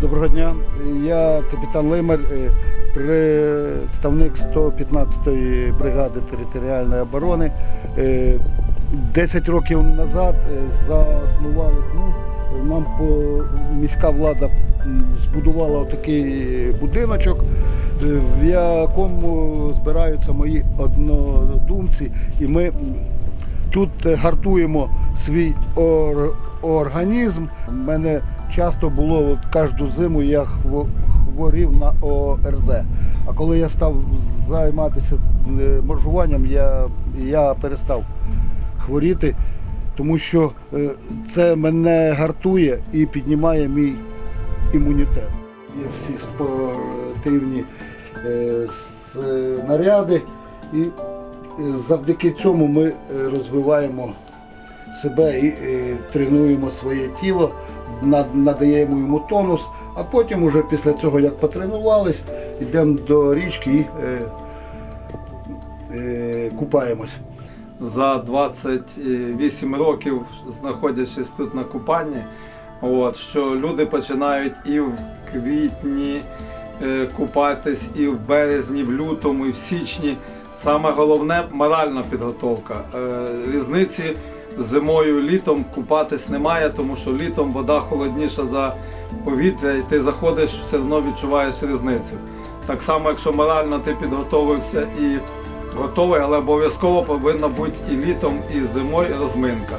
Доброго дня. Я капітан Лимар, е, представник 115-ї бригади територіальної оборони. Е, 10 років назад е, заснували клуб. Нам міська влада збудувала такий будиночок, е, в якому збираються мої однодумці, і ми Тут е, гартуємо свій ор- організм. У мене часто було от кожну зиму я хво- хворів на ОРЗ. А коли я став займатися е, моржуванням, я, я перестав хворіти, тому що е, це мене гартує і піднімає мій імунітет. Є всі спортивні снаряди і завдяки цьому ми е, розвиваємо себе і е, тренуємо своє тіло, надаємо йому тонус, а потім, уже після цього, як потренувались, йдемо до річки і е, купаємось. за 28 років, знаходячись тут на купанні, от, що люди починають і в квітні купатись, і в березні, в лютому, і в січні. Саме головне моральна підготовка. Е, різниці зимою, літом купатись немає, тому що літом вода холодніша за повітря, і ти заходиш, все одно відчуваєш різницю. Так само, якщо морально ти підготовився і готовий, але обов'язково повинна бути і літом, і зимою розминка.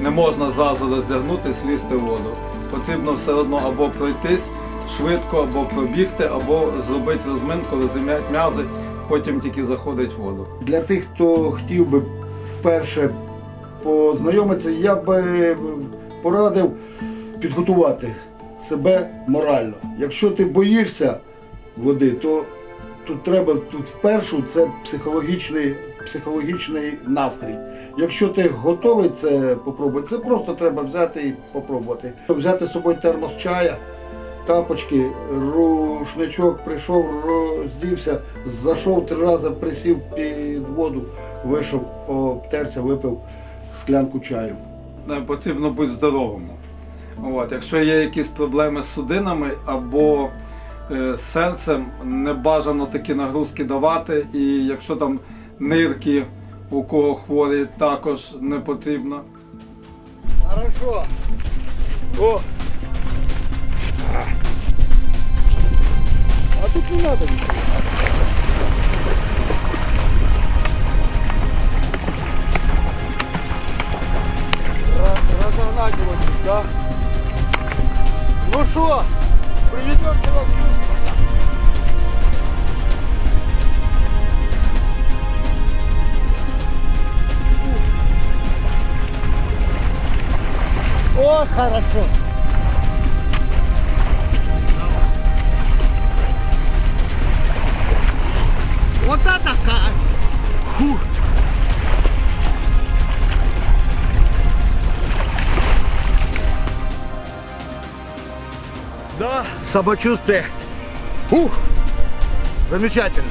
Не можна зразу роздягнутися, лізти в воду. Потрібно все одно або пройтись швидко, або пробігти, або зробити розминку, розім'яти м'язи, потім тільки заходить воду. Для тих, хто хотів би вперше познайомитися, я би порадив підготувати себе морально. Якщо ти боїшся води, то тут треба тут вперше це психологічний, психологічний настрій. Якщо ти готовий це попробувати, це просто треба взяти і попробувати. Взяти з собою термос чая, тапочки, рушничок, прийшов, роздівся, зайшов три рази, присів під воду, вийшов, обтерся, випив склянку чаю. Е, потрібно бути здоровим. От, якщо є якісь проблеми з судинами або е, серцем, не бажано такі нагрузки давати. І якщо там нирки у кого хворі, також не потрібно. Хорошо. О. А тут не надо ничего. Ра- Разогнать его чуть, да? Ну что, приведем его в чувство. О, хорошо. Вот это кайф. Фух. Да, самочувствие. Ух, замечательно.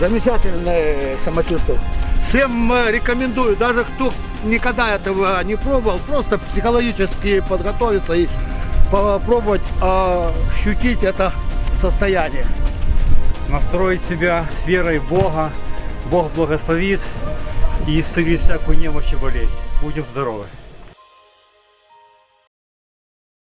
Замечательное самочувствие. Всем э, рекомендую, даже кто никогда этого не пробовал, просто психологически подготовиться и попробовать ощутить это состояние. Настроить себя с верой в Бога. Бог благословит и исцелит всякую немощь и болезнь. Будем здоровы.